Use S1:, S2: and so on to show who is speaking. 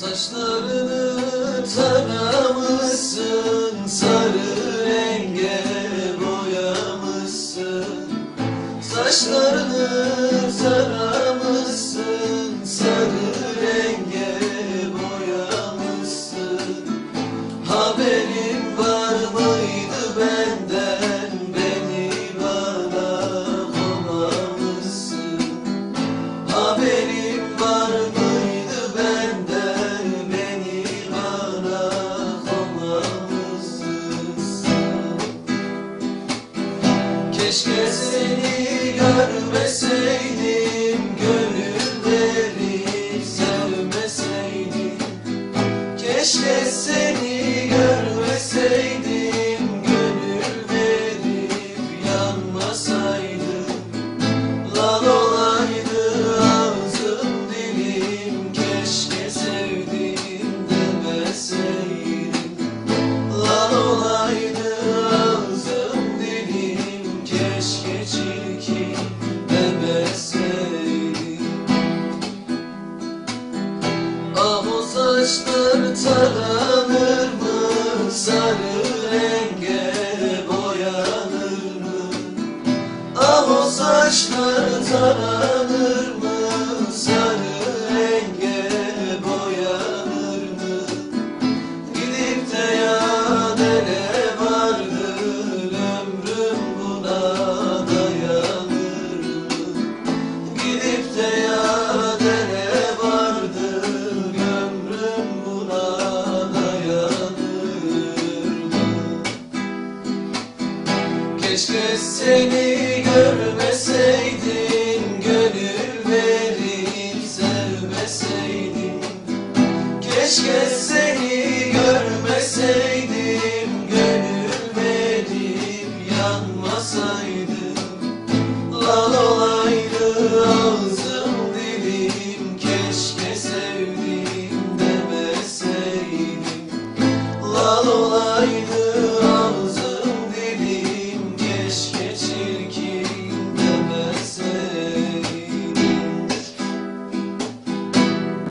S1: Saçlarını taramışsın Sarı renge boyamışsın. Saçlarını taramışsın Sarı renge boyamışsın. Haberin var mıydı benden Keşke seni görmeseydim çirkin demeseydim Ah o saçlar taranır mı? Sarı renge boyanır mı? Ah o saçlar taranır Keşke seni görmeseydim Gönül verip sevmeseydim. Keşke seni görmeseydim.